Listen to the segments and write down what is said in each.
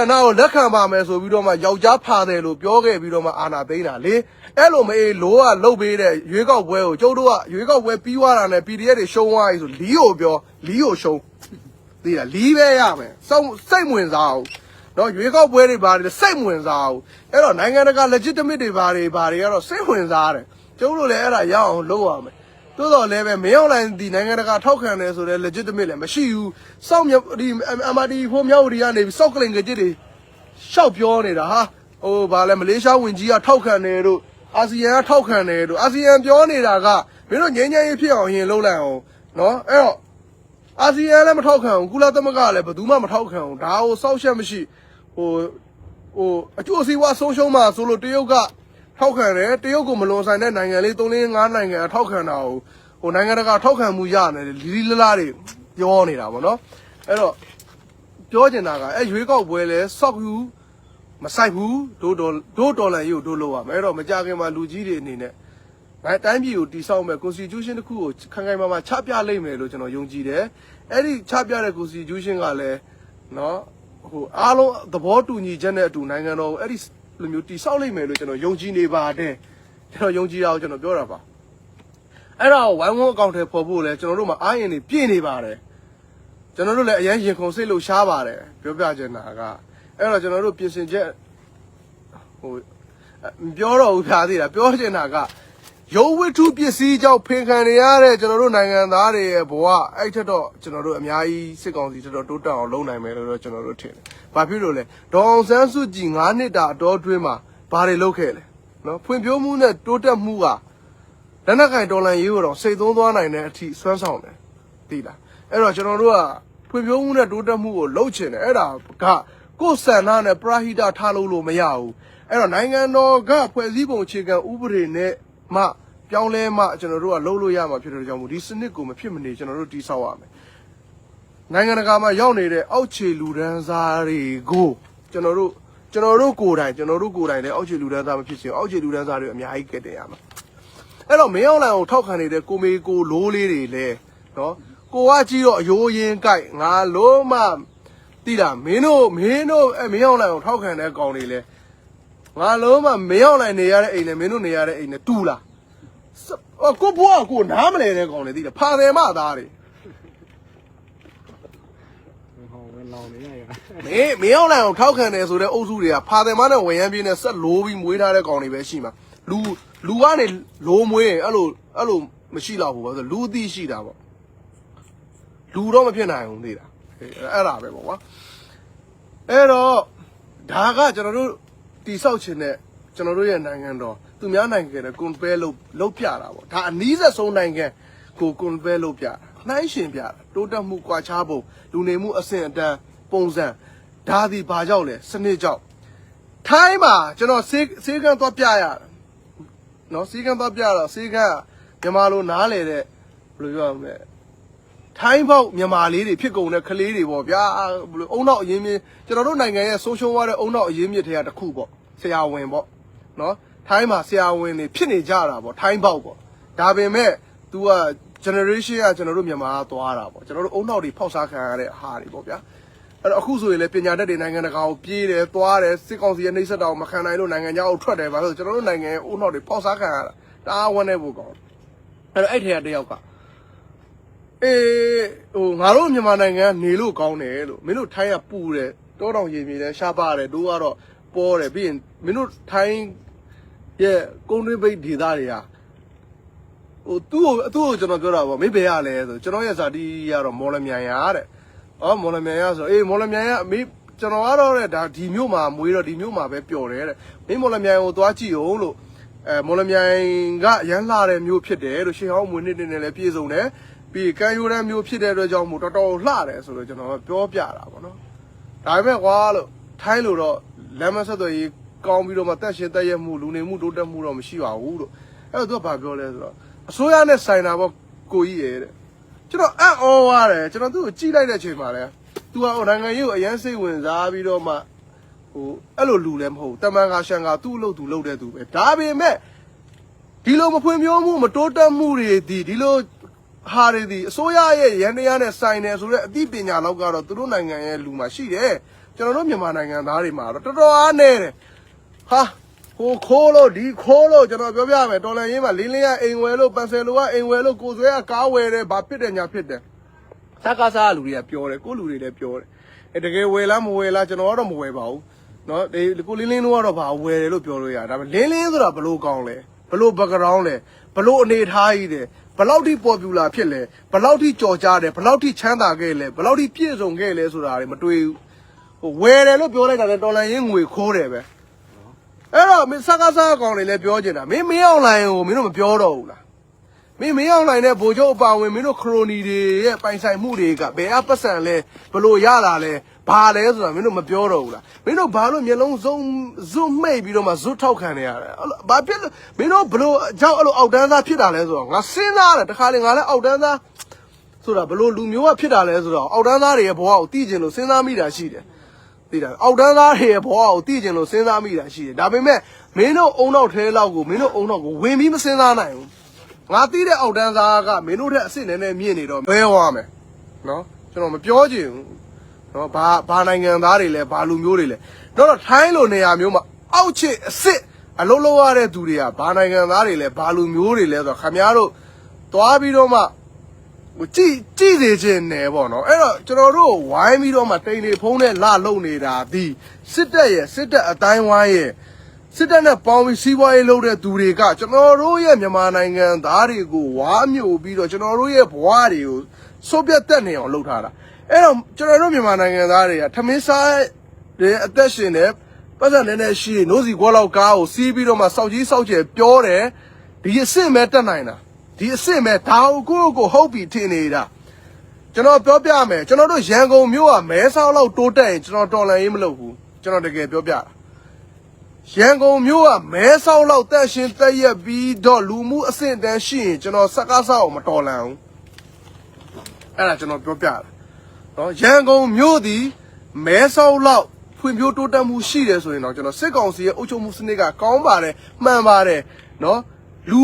န္ဒကိုလက်ခံပါမယ်ဆိုပြီးတော့မှယောက်ျားဖာတယ်လို့ပြောခဲ့ပြီးတော့မှအာနာသိန်းတာလေအဲ့လိုမအေးလိုကလုတ်ပေးတဲ့ရွေးကောက်ပွဲကိုကျုပ်တို့ကရွေးကောက်ပွဲပြီးသွားတာနဲ့ PDF တွေရှုံးသွားပြီဆိုလီကိုပြောလီကိုရှုံးသိလားလီပဲရမယ်စောင့်စိတ်ဝင်စားအောင်နော်ရွေးကောက်ပွဲတွေဘာတွေလဲစိတ်ဝင်စားအောင်အဲ့တော့နိုင်ငံတကာ legitimate တွေဘာတွေဘာတွေကတော့စိတ်ဝင်စားတယ်ကျုပ်တို့လည်းအဲ့ဒါရအောင်လုပ်ရမယ် တိုးတော်လည်းပဲမရောက်လိုက်ဒီနိုင်ငံတကာထောက်ခံတယ်ဆိုတော့ legitimate လည်းမရှိဘူးစောက်မြဒီ MRD ဖို့မြောက်ဝတီကနေပြီးစောက်ကလင်ကကြစ်တွေရှောက်ပြောနေတာဟာဟိုဗာလဲမလေးရှားဝင်ကြီးကထောက်ခံတယ်တို့အာဆီယံကထောက်ခံတယ်တို့အာဆီယံပြောနေတာကမင်းတို့ငြိမ်းချမ်းရေးဖြစ်အောင်ရင်လုပ်လိုက်အောင်နော်အဲ့တော့အာဆီယံလည်းမထောက်ခံဘူးကုလသမဂ္ဂလည်းဘယ်သူမှမထောက်ခံဘူးဒါကိုစောက်ရှက်မရှိဟိုဟိုအကျိုးစီးပွားဆုံးရှုံးမှဆိုလို့တရုတ်က ထောက်ခံတယ်တရုတ်ကိုမလွန်ဆိုင်တဲ့နိုင်ငံလေး3 4 5နိုင်ငံထောက်ခံတာကိုဟိုနိုင်ငံတကာထောက်ခံမှုရတယ်လီလီလလာတွေပြောနေတာဗောနော်အဲ့တော့ပြောချင်တာကအဲ့ရွေးကောက်ပွဲလဲစောက်ယူမဆိုင်ဘူးဒိုးဒေါ်ဒိုးဒေါ်လာကြီးကိုဒိုးလို့ရမယ်အဲ့တော့မကြခင်မှာလူကြီးတွေအနေနဲ့တိုင်းတိုင်းပြည်ကိုတိဆောက်မဲ့ constitution တစ်ခုကိုခိုင်ခိုင်မာမာချပြလိုက်မယ်လို့ကျွန်တော်ယုံကြည်တယ်အဲ့ဒီချပြတဲ့ constitution ကလည်းနော်ဟိုအားလုံးသဘောတူညီချက်နဲ့အတူနိုင်ငံတော်ကိုအဲ့ဒီ လိုမျိုးတိဆောက်လိုက်မယ်လို့ကျွန်တော်ယုံကြည်နေပါတယ်ကျွန်တော်ယုံကြည်တာကိုကျွန်တော်ပြောတာပါအဲ့ဒါကိုဝိုင်းဝန်းအကောင့်ထဲပေါ်ဖို့လဲကျွန်တော်တို့မှာအားရင်တွေပြည့်နေပါတယ်ကျွန်တော်တို့လည်းအရင်ရင်ခုန်စိတ်လို့ရှားပါတယ်ပြောပြချင်တာကအဲ့တော့ကျွန်တော်တို့ပြင်ဆင်ချက်ဟိုမပြောတော့ဘူးဖြာသေးတာပြောချင်တာကရုပ်ဝတ္ထုပစ္စည်းကြောင့်ဖင်ခံနေရတဲ့ကျွန်တော်တို့နိုင်ငံသားတွေရဲ့ဘဝအဲ့ထက်တော့ကျွန်တော်တို့အများကြီးစစ်ကောင်စီထက်တော့တိုးတက်အောင်လုပ်နိုင်မယ်လို့တော့ကျွန်တော်တို့ထင်တယ်။ ဘာဖြစ်လို့လဲဒေါအောင်ဆန်းစုကြည်9နှစ်တာအတော်အတွင်းမှာဘာတွေလုပ်ခဲ့လဲနော်ဖွံ့ဖြိုးမှုနဲ့တိုးတက်မှုကလက်နက်ကင်ဒေါ်လာရေးကိုတော့စိတ်သုံးသွားနိုင်တဲ့အထိစွမ်းဆောင်တယ်သိလားအဲ့တော့ကျွန်တော်တို့ကဖွံ့ဖြိုးမှုနဲ့တိုးတက်မှုကိုလုပ်ချင်တယ်အဲ့ဒါကကိုယ်ဆန္ဒနဲ့ပရဟိတထားလို့လို့မရဘူးအဲ့တော့နိုင်ငံတော်ကဖွဲ့စည်းပုံအခြေခံဥပဒေနဲ့မှပြောင်းလဲမှကျွန်တော်တို့ကလုပ်လို့ရမှာဖြစ်တဲ့ကြောင့်မို့ဒီစနစ်ကိုမဖြစ်မနေကျွန်တော်တို့တိဆောက်ရမယ် နိုင်ငံတကာမှာရောက်နေတဲ့အောက်ခြေလူဒန်းစားတွေကိုကျွန်တော်တို့ကျွန်တော်တို့ကိုယ်တိုင်ကျွန်တော်တို့ကိုယ်တိုင်လည်းအောက်ခြေလူဒန်းစားမဖြစ်ချင်အောက်ခြေလူဒန်းစားတွေအများကြီးကက်တင်ရမှာအဲ့တော့မင်းအောင်လိုင်ကိုထောက်ခံနေတဲ့ကိုမေကိုလိုးလေးတွေလဲနော်ကိုကကြည့်တော့အယိုးရင်ကြိုက်ငါလုံးမတိတာမင်းတို့မင်းတို့အဲမင်းအောင်လိုင်ကိုထောက်ခံတဲ့ကောင်တွေလဲငါလုံးမမင်းအောင်လိုင်နေရတဲ့အိမ်နဲ့မင်းတို့နေရတဲ့အိမ်နဲ့တူလားစအော်ကိုဘွားကိုနားမလဲတဲ့ကောင်တွေတိတာဖာတယ်မသားတွေ ဟောဝင်လောင်နေရရမင်းမင်းအောင်လိုင်ကိုထောက်ခံတယ်ဆိုတဲ့အုပ်စုတွေကဖာတယ်မနဲ့ဝယ်ရမ်းပြင်းနဲ့ဆက်လိုးပြီးမွေးထားတဲ့ကောင်တွေပဲရှိမှာလူလူကနေလိုးမွေးရင်အဲ့လိုအဲ့လိုမရှိတော့ဘူးဘာလို့လဲဆိုတော့လူအသိရှိတာပေါ့လူတော့မဖြစ်နိုင်ဘူးသိလားအဲ့အဲ့ဒါပဲပေါ့ကွာအဲ့တော့ဒါကကျွန်တော်တို့တိဆောက်ခြင်းနဲ့ကျွန်တော်တို့ရဲ့နိုင်ငံတော်သူများနိုင်ငံနဲ့ compare လုပ်လုပ်ပြတာပေါ့ဒါအနည်းဆက်ဆုံးနိုင်ငံကို compare လုပ်ပြတာ နှိုင်းရှင်ပြတာတိုးတက်မှုကွာခြားပုံလူနေမှုအဆင့်အတန်းပုံစံဒါဒီဘာကြောင့်လဲစနစ်ကြောင့်ထိုင်းမှာကျွန်တော်စေးစေးကန်းသွားပြရတယ်နော်စေးကန်းသွားပြတော့စေးကန်းကမြန်မာလိုနားလေတဲ့ဘယ်လိုပြောရမလဲထိုင်းပေါက်မြန်မာလေးတွေဖြစ်ကုန်တဲ့ကလေးတွေပေါ့ဗျာဘယ်လိုအုံနောက်အရင်မြင့်ကျွန်တော်တို့နိုင်ငံရဲ့ဆုံးရှုံးသွားတဲ့အုံနောက်အရင်မြင့်တွေကတစ်ခုပေါ့ဆရာဝန်ပေါ့နော်ထိုင်းမှာဆရာဝန်တွေဖြစ်နေကြတာပေါ့ထိုင်းပေါက်ပေါ့ဒါပေမဲ့ तू က generation ကကျွန်တော်တို့မြန်မာကသွားတာပေါ့ကျွန်တော်တို့အုံနောက်တွေဖောက်စားခံရတဲ့ဟာတွေပေါ့ဗျာအဲ့တော့အခုဆိုရင်လည်းပညာတတ်တွေနိုင်ငံတကာကိုပြေးတယ်သွားတယ်စစ်ကောင်စီရဲ့နှိပ်စက်တာကိုမခံနိုင်လို့နိုင်ငံခြားကိုထွက်တယ်ဘာလို့လဲဆိုတော့ကျွန်တော်တို့နိုင်ငံရဲ့အုံနောက်တွေဖောက်စားခံရတာတအားဝမ်းနေဖို့ကောင်းတယ်အဲ့တော့အဲ့ထဲကတစ်ယောက်ကအေးဟိုငါတို့မြန်မာနိုင်ငံကနေလို့ကောင်းတယ်လို့မင်းတို့ထိုင်းကပူတယ်တောတောင်ရေမြေတယ်ရှားပါတယ်တို့ကတော့ပေါ်တယ်ပြီးရင်မင်းတို့ထိုင်းရဲ့ကုန်းတွင်းဘိတ်ဒေသတွေက ဟိုသူ့ကိုသူ့ကိုကျွန်တော်ပြောတာပေါ့မင်းဘယ်ရလဲဆိုကျွန်တော်ရဲ့ဇာတိကတော့မော်လမြိုင်ရတဲ့အော်မော်လမြိုင်ရဆိုအေးမော်လမြိုင်ရမေးကျွန်တော်ကတော့တဲ့ဒါဒီမြို့မှာမွေးတော့ဒီမြို့မှာပဲပျော်တယ်တဲ့မင်းမော်လမြိုင်ကိုသွားကြည့်အောင်လို့အဲမော်လမြိုင်ကရမ်းလာတဲ့မြို့ဖြစ်တယ်လို့ရှေးဟောင်းမွေးနှစ်နဲ့လည်းပြည့်စုံတယ်ပြီးကံယူရမ်းမျိုးဖြစ်တဲ့အတွက်ကြောင့်မို့တော်တော်လှတယ်ဆိုတော့ကျွန်တော်ပြောပြတာပေါ့နော်ဒါပေမဲ့ကွာလို့ထိုင်းလို့တော့လမ်းမဆက်သွယ်ရေးကောင်းပြီးတော့မှတက်ရှင်တက်ရမှုလူနေမှုတိုးတက်မှုတော့မရှိပါဘူးလို့အဲ့တော့သူကဘာပြောလဲဆိုတော့ အစိုးရနဲ့ဆိုင်တာပေါ့ကိုကြီးရဲ့တဲ့ကျွန်တော်အံ့ဩရတယ်ကျွန်တော်သူ့ကိုကြည့်လိုက်တဲ့အချိန်မှာလဲသူကဟိုနိုင်ငံရေးကိုအရန်စိတ်ဝင်စားပြီးတော့မှဟိုအဲ့လိုလူလည်းမဟုတ်ဘူးတမန်ကရှန်ကသူ့အလုပ်သူလုပ်တဲ့သူပဲဒါပေမဲ့ဒီလိုမဖွံ့ဖြိုးမှုမတိုးတက်မှုတွေဒီဒီလိုဟာတွေဒီအစိုးရရဲ့ရန်တရားနဲ့ဆိုင်တယ်ဆိုတော့အသိပညာလောက်ကတော့သူတို့နိုင်ငံရဲ့လူမှာရှိတယ်ကျွန်တော်တို့မြန်မာနိုင်ငံသားတွေမှာတော့တော်တော်အားနေတယ်ဟာ ဟိုခိုးလို့ဒီခိုးလို့ကျွန်တော်ပြောပြမယ်တော်လန်ရေးမှာလင်းလင်းကအိမ်ဝယ်လို့ပန်ဆယ်လိုကအိမ်ဝယ်လို့ကိုယ်ဆွဲကကားဝယ်တယ်ဘာဖြစ်တယ်ညာဖြစ်တယ်စကားစားလူတွေကပြောတယ်ကိုလူတွေလည်းပြောတယ်အဲတကယ်ဝယ်လားမဝယ်လားကျွန်တော်ကတော့မဝယ်ပါဘူးနော်ဒီကိုလင်းလင်းတို့ကတော့ဘာဝယ်တယ်လို့ပြောလို့ရတယ်ဒါပေမဲ့လင်းလင်းဆိုတာဘလို့ကောင်းလဲဘလို့ background လဲဘလို့အနေထားကြီးတယ်ဘလောက်ထိ popular ဖြစ်လဲဘလောက်ထိကြော်ကြားတယ်ဘလောက်ထိချမ်းသာခဲ့လဲဘလောက်ထိပြည့်စုံခဲ့လဲဆိုတာတွေမတွေ့ဘူးဟိုဝယ်တယ်လို့ပြောလိုက်တာလည်းတော်လန်ရင်းငွေခိုးတယ်ပဲ အဲ့တော့မင်းစကားစားကောင်တွေလည်းပြောချင်တာမင်းမင်းအောင်လိုင်းကိုမင်းတို့မပြောတော့ဘူးလားမင်းမင်းအောင်လိုင်းနဲ့ဗိုလ်ချုပ်အပါဝင်မင်းတို့ခရိုနီတွေရဲ့ပိုင်ဆိုင်မှုတွေကဘယ်အပတ်စံလဲဘလို့ရလာလဲဘာလဲဆိုတာမင်းတို့မပြောတော့ဘူးလားမင်းတို့ဘာလို့မျိုးလုံးစုံဇွတ်မိတ်ပြီးတော့မှဇွတ်ထောက်ခံနေရလဲအဲ့လိုဘာဖြစ်လို့မင်းတို့ဘလို့အကြောက်အဲ့လိုအောက်တန်းသားဖြစ်တာလဲဆိုတော့ငါစဉ်းစားတယ်တခါလေငါလည်းအောက်တန်းသားဆိုတာဘလို့လူမျိုးကဖြစ်တာလဲဆိုတော့အောက်တန်းသားတွေရဲ့ဘဝကိုသိကျင်လို့စဉ်းစားမိတာရှိတယ် သိတာအောက်တန်းသားတွေရဲ့ဘဝကိုသိကျင်လို့စဉ်းစားမိတာရှိတယ်ဒါပေမဲ့မင်းတို့အုံနောက်ထဲလောက်ကိုမင်းတို့အုံနောက်ကိုဝင်ပြီးမစဉ်းစားနိုင်ဘူးငါသိတဲ့အောက်တန်းသားကမင်းတို့ထက်အစ်စ်နည်းနည်းမြင့်နေတော့ဘဲဝါမယ်နော်ကျွန်တော်မပြောချင်ဘူးနော်ဘာဘာနိုင်ငံသားတွေလဲဘာလူမျိုးတွေလဲတော့တော့ထိုင်းလိုနေရာမျိုးမှာအောက်ချစ်အစ်စ်အလုံးလုံးရတဲ့သူတွေကဘာနိုင်ငံသားတွေလဲဘာလူမျိုးတွေလဲဆိုတော့ခင်ဗျားတို့သွားပြီးတော့မှဟို ကြည်ကြည်စေခြင်းနယ်ပေါ့နော်အဲ့တော့ကျွန်တော်တို့ဝိုင်းပြီးတော့မှတိန်နေဖုံးနဲ့လှလုံနေတာဒီစစ်တပ်ရဲ့စစ်တပ်အတိုင်းဝိုင်းရဲ့စစ်တပ်နဲ့ပေါင်းပြီးစီးပွားရေးလုပ်တဲ့သူတွေကကျွန်တော်တို့ရဲ့မြန်မာနိုင်ငံသားတွေကိုဝါမျိုးပြီးတော့ကျွန်တော်တို့ရဲ့ဘဝတွေကိုစုပ်ပြတ်တက်နေအောင်လုပ်ထားတာအဲ့တော့ကျွန်တော်တို့မြန်မာနိုင်ငံသားတွေကထမင်းစားတဲ့အသက်ရှင်တဲ့ပတ်စံနဲ့နဲ့ရှိနိုးစီကွာလောက်ကားကိုစီးပြီးတော့မှစောက်ကြီးစောက်ကျယ်ပြောတယ်ဒီအစ်စ်မဲ့တက်နိုင်တာ ဒီအစ်စ်မဲ့ဒါကိုကိုကိုဟုတ်ပြီထင်နေတာကျွန်တော်ပြောပြမယ်ကျွန်တော်တို့ရန်ကုန်မြို့ကမဲဆောက်လောက်တိုးတက်ရင်ကျွန်တော်တော်လန်ရေးမလုပ်ဘူးကျွန်တော်တကယ်ပြောပြတာရန်ကုန်မြို့ကမဲဆောက်လောက်တက်ရှင်တက်ရက်ပြီးတော့လူမှုအဆင့်တန်းရှိရင်ကျွန်တော်စကားစားအောင်မတော်လန်ဘူးအဲ့ဒါကျွန်တော်ပြောပြတာနော်ရန်ကုန်မြို့သည်မဲဆောက်လောက်ဖွံ့ဖြိုးတိုးတက်မှုရှိတယ်ဆိုရင်တော့ကျွန်တော်စစ်ကောင်စီရဲ့အုပ်ချုပ်မှုစနစ်ကကောင်းပါတယ်မှန်ပါတယ်နော်လူ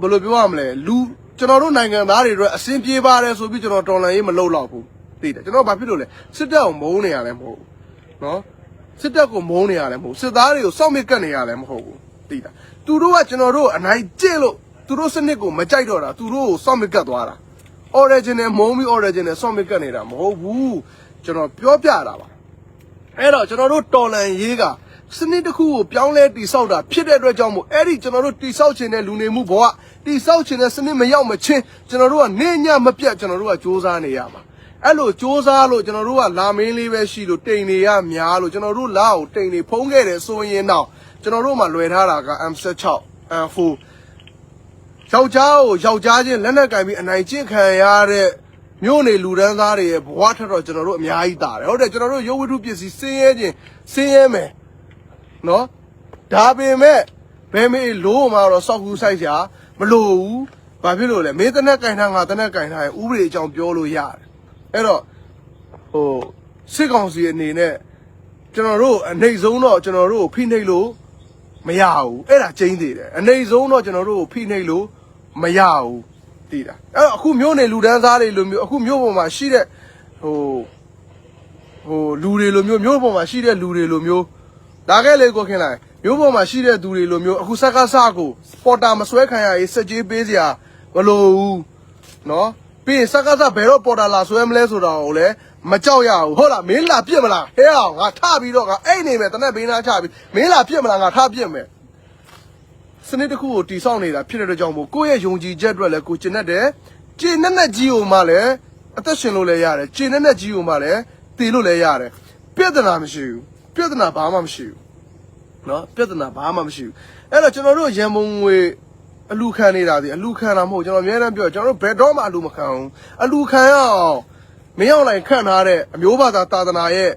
ဘယ်လိုပြောရမလဲလူကျွန်တော်တို့နိုင်ငံသားတွေအတွက်အဆင်ပြေပါတယ်ဆိုပြီးကျွန်တော်တော်လန်ရေးမလုပ်တော့ဘူးသိတယ်ကျွန်တော်ဘာဖြစ်လို့လဲစစ်တပ်ကိုမုန်းနေရတယ်မဟုတ်ဘူးနော်စစ်တပ်ကိုမုန်းနေရတယ်မဟုတ်ဘူးစစ်သားတွေကိုစောင့်မြစ်ကတ်နေရတယ်မဟုတ်ဘူးသိတာသူတို့ကကျွန်တော်တို့အနိုင်ကျင့်လို့သူတို့စနစ်ကိုမကြိုက်တော့တာသူတို့ကိုစောင့်မြစ်ကတ်သွားတာ original မုန်းပြီး original စောင့်မြစ်ကတ်နေတာမဟုတ်ဘူးကျွန်တော်ပြောပြတာပါအဲ့တော့ကျွန်တော်တို့တော်လန်ရေးက စနစ်တစ်ခုကိုပြောင်းလဲတိဆောက်တာဖြစ်တဲ့အတွက်ကြောင့်မို့အဲ့ဒီကျွန်တော်တို့တိဆောက်ခြင်းတဲ့လူနေမှုဘဝတိဆောက်ခြင်းတဲ့စနစ်မရောက်မချင်းကျွန်တော်တို့ကနေညမပြတ်ကျွန်တော်တို့ကစ조사နေရမှာအဲ့လိုစ조사လို့ကျွန်တော်တို့ကလာမင်းလေးပဲရှိလို့တိမ်နေရများလို့ကျွန်တော်တို့လာကိုတိမ်နေဖုံးခဲ့တယ်ဆိုရင်တော့ကျွန်တော်တို့မှလွယ်ထားတာက M16 M4 ယောက်ျားကိုယောက်ျားချင်းလက်နက်ကင်ပြီးအနိုင်ကျင့်ခံရတဲ့မြို့နေလူဒန်းသားတွေရဲ့ဘဝထက်တော့ကျွန်တော်တို့အများကြီးတာတယ်ဟုတ်တယ်ကျွန်တော်တို့ရုပ်ဝတ္ထုပစ္စည်းစင်းရဲခြင်းစင်းရဲမယ် နော်ဒါပေမဲ့ဘယ်မေလို့မှတော့စောက်ကူးဆိုင်ရှာမလို့ဘူးဘာဖြစ်လို့လဲမင်းတနက်ကင်ထားငါတနက်ကင်ထားရင်ဥပဒေအကြောင်းပြောလို့ရတယ်အဲ့တော့ဟိုစစ်ကောင်စီအနေနဲ့ကျွန်တော်တို့အနေဆုံးတော့ကျွန်တော်တို့ကိုဖိနှိပ်လို့မရဘူးအဲ့ဒါကျင်းသေးတယ်အနေဆုံးတော့ကျွန်တော်တို့ကိုဖိနှိပ်လို့မရဘူးတည်တာအဲ့တော့အခုမျိုးနေလူဒန်းစားတွေလိုမျိုးအခုမျိုးပေါ်မှာရှိတဲ့ဟိုဟိုလူတွေလိုမျိုးမျိုးပေါ်မှာရှိတဲ့လူတွေလိုမျိုး ဒါခဲ့လေကိုခင်လိုက်မျိုးပေါ်မှာရှိတဲ့သူတွေလိုမျိုးအခုစကားစကိုစပေါ်တာမဆွဲခံရရေးစက်ကြီးပေးစရာမလိုဘူးနော်ပြီးရင်စကားစဘယ်တော့ပေါ်တာလာဆွဲမလဲဆိုတာကိုလည်းမကြောက်ရဘူးဟုတ်လားမင်းလာပြစ်မလားဟဲ့အောင်ငါထပြီးတော့ငါအိတ်နေမယ်တနက်ဘေးနားချပြီးမင်းလာပြစ်မလားငါထပြစ်မယ်စနစ်တစ်ခုကိုတိဆောက်နေတာဖြစ်တဲ့အတွက်ကြောင့်မို့ကိုယ့်ရဲ့ယုံကြည်ချက်အတွက်လည်းကိုကျင့်တတ်တယ်ကျင့်နဲ့နဲ့ကြီးကိုမှလည်းအသက်ရှင်လို့လည်းရတယ်ကျင့်နဲ့နဲ့ကြီးကိုမှလည်းတည်လို့လည်းရတယ်ပြဿနာမရှိဘူး ပြဿနာဘာမှမရှိဘူးเนาะပြဿနာဘာမှမရှိဘူးအဲ့တော့ကျွန်တော်တို့ရန်ပုံငွေအလူခံနေတာဒီအလူခံတာမဟုတ်ကျွန်တော်အများအားပြောကျွန်တော်တို့ဘယ်တော့မှအလူမခံဘူးအလူခံရအောင်မင်းအောင်လိုက်ခန့်ထားတဲ့အမျိုးဘာသာသာသနာရဲ့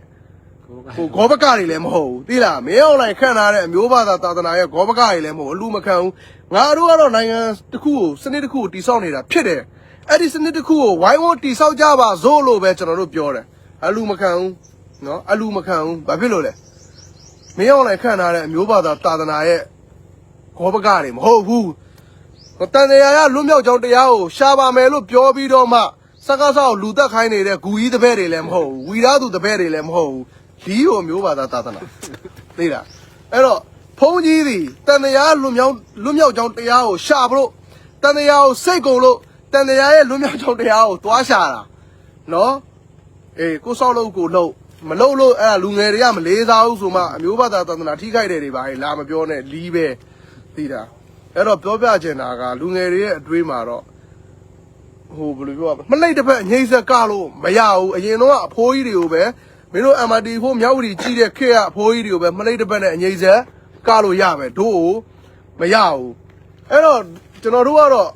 ကိုက ဟိုဂောဘကတွေလည်းမဟုတ်ဘူးသိလားမင်းအောင်လိုက်ခန့်ထားတဲ့အမျိုးဘာသာသာသနာရဲ့ဂောဘကတွေလည်းမဟုတ်ဘူးအလူမခံဘူးငါတို့ကတော့နိုင်ငံတစ်ခုကိုစနစ်တစ်ခုကိုတိဆောက်နေတာဖြစ်တယ်အဲ့ဒီစနစ်တစ်ခုကိုဝိုင်းဝန်းတိဆောက်ကြပါစို့လို့ပဲကျွန်တော်တို့ပြောတယ်အလူမခံဘူး နော်အလူမခံဘူးဘာဖြစ်လို့လဲမင်းအောင်လိုက်ခန့်ထားတဲ့အမျိုးဘာသာသာသနာရဲ့ဂောဘကတွေမဟုတ်ဘူးတန်တရားရလွတ်မြောက်ကြောင်းတရားကိုရှာပါမယ်လို့ပြောပြီးတော့မှစကားဆောက်လူသက်ခိုင်းနေတဲ့ဂူကြီးတပည့်တွေလည်းမဟုတ်ဘူးဝီသားသူတပည့်တွေလည်းမဟုတ်ဘူးလီကိုမျိုးဘာသာသာသနာသိလားအဲ့တော့ဘုန်းကြီးသည်တန်တရားလွတ်မြောက်လွတ်မြောက်ကြောင်းတရားကိုရှာဖို့တန်တရားကိုစိတ်ကုန်လို့တန်တရားရဲ့လွတ်မြောက်ကြောင်းတရားကိုသွားရှာတာနော်အေးကိုစောက်လို့ကိုလို့ မလို့လို့အဲ့ဒါလူငယ်တွေကမလေးစားဘူးဆိုမှအမျိုးဘာသာသာသနာထိခိုက်တယ်တွေပါလေလာမပြောနဲ့လီးပဲသိတာအဲ့တော့ပြောပြချင်တာကလူငယ်တွေရဲ့အတွေးမှာတော့ဟိုဘယ်လိုပြောရမလဲမလိတ်တစ်ဖက်အငိမ့်ဆက်ကလို့မရဘူးအရင်တော့ကအဖိုးကြီးတွေကိုပဲမင်းတို့ MRT ဖို့မြောက်ဝတီကြီးတဲ့ခေတ်ကအဖိုးကြီးတွေကိုပဲမလိတ်တစ်ဖက်နဲ့အငိမ့်ဆက်ကလို့ရမယ်တို့ကိုမရဘူးအဲ့တော့ကျွန်တော်တို့ကတော့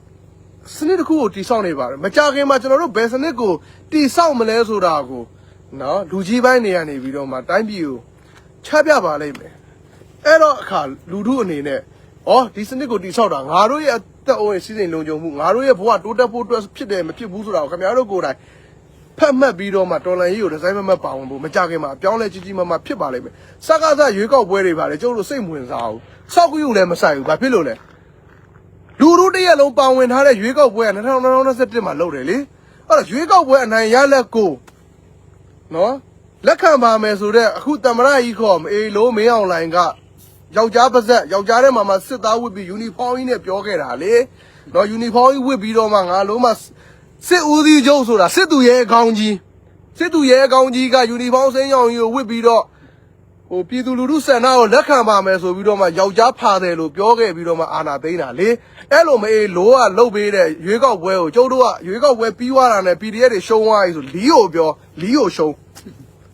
စနစ်တစ်ခုကိုတိစောက်နေပါတယ်မကြခင်မှာကျွန်တော်တို့ဘယ်စနစ်ကိုတိစောက်မလဲဆိုတာကို နော်လူကြီးပိုင်းတွေကနေပြီးတော့မှတိုင်းပြည်ကိုချပြပါလိမ့်မယ်အဲ့တော့အခါလူထုအနေနဲ့ဩဒီစနစ်ကိုတိဆောက်တာငါတို့ရဲ့အသက်အိုးရဲ့စီစဉ်လုံခြုံမှုငါတို့ရဲ့ဘဝတိုးတက်ဖို့အတွက်ဖြစ်တယ်မဖြစ်ဘူးဆိုတာကိုခင်ဗျားတို့ကိုယ်တိုင်ဖတ်မှတ်ပြီးတော့မှတော်လန်ရေးကိုဒီဇိုင်းမမတ်ပါဝင်ဖို့မကြခင်မှာအပြောင်းလဲကြီးကြီးမားမားဖြစ်ပါလိမ့်မယ်စကားစရွေးကောက်ပွဲတွေပါလေကျုပ်တို့စိတ်မဝင်စားဘူးစောက်ကူးရုံလည်းမဆိုင်ဘူးဘာဖြစ်လို့လဲလူထုတစ်ရက်လုံးပါဝင်ထားတဲ့ရွေးကောက်ပွဲက2021မှာလုပ်တယ်လေအဲ့တော့ရွေးကောက်ပွဲအနိုင်ရလက်ကို နော်လက်ခံပါမယ်ဆိုတော့အခုတမရကြီးခေါ်မအေးလို့မင်းအောင်လိုင်ကယောက်ျားပါဇက်ယောက်ျားတဲ့မှာမှစစ်သားဝတ်ပြီးယူနီဖောင်းကြီးနဲ့ပြောခဲ့တာလေနော်ယူနီဖောင်းကြီးဝတ်ပြီးတော့မှငါလုံးမစစ်ဦးစီးချုပ်ဆိုတာစစ်သူရဲ့အကောင်ကြီးစစ်သူရဲ့အကောင်ကြီးကယူနီဖောင်းစိမ်းရောင်ကြီးကိုဝတ်ပြီးတော့ ဟိုပြည်သူလူထုစံနာကိုလက်ခံပါမယ်ဆိုပြီးတော့မှယောက်ျားဖာတယ်လို့ပြောခဲ့ပြီးတော့မှအာနာသိမ်းတာလေအဲ့လိုမအေးလိုးကလှုပ်ပေးတဲ့ရွေးကောက်ပွဲကိုကျုပ်တို့ကရွေးကောက်ပွဲပြီးသွားတာနဲ့ PDF တွေရှုံးသွားပြီဆိုလီးကိုပြောလီးကိုရှုံး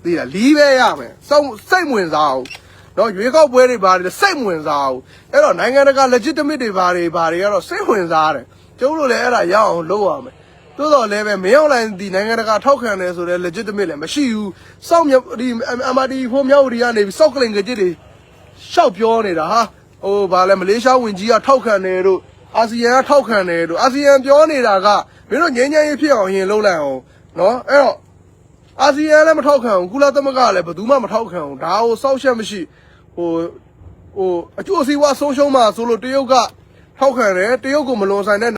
သိလားလီးပဲရမယ်စောင့်စိတ်မဝင်စားဘူးနော်ရွေးကောက်ပွဲတွေဘာတွေလဲစိတ်မဝင်စားဘူးအဲ့တော့နိုင်ငံတကာ legitimate တွေဘာတွေဘာတွေကတော့စိတ်ဝင်စားတယ်ကျုပ်တို့လည်းအဲ့ဒါရအောင်လုပ်ရမယ် တိုးတော်လည်းပဲမင်းအောင်လိုင်းဒီနိုင်ငံတကာထောက်ခံတယ်ဆိုတော့ legitimate လည်းမရှိဘူးစောင့်မြဒီ MRT ဖို့မြောက်ဒီကနေပြီးစောက်ကလင်ကကြစ်တွေရှောက်ပြောနေတာဟာဟိုဘာလဲမလေးရှားဝင်ကြီးကထောက်ခံတယ်တို့အာဆီယံကထောက်ခံတယ်တို့အာဆီယံပြောနေတာကမင်းတို့ငြိမ်းချမ်းရေးဖြစ်အောင်ရင်လုပ်လိုက်အောင်နော်အဲ့တော့အာဆီယံလည်းမထောက်ခံဘူးကုလသမဂ္ဂလည်းဘယ်သူမှမထောက်ခံဘူးဒါကိုစောက်ချက်မရှိဟိုဟိုအကျိုးအစီးပွားဆုံးရှုံးမှဆိုလို့တရုတ်ကထောက်ခံတယ်တရုတ်ကိုမလွန်ဆိုင်တဲ့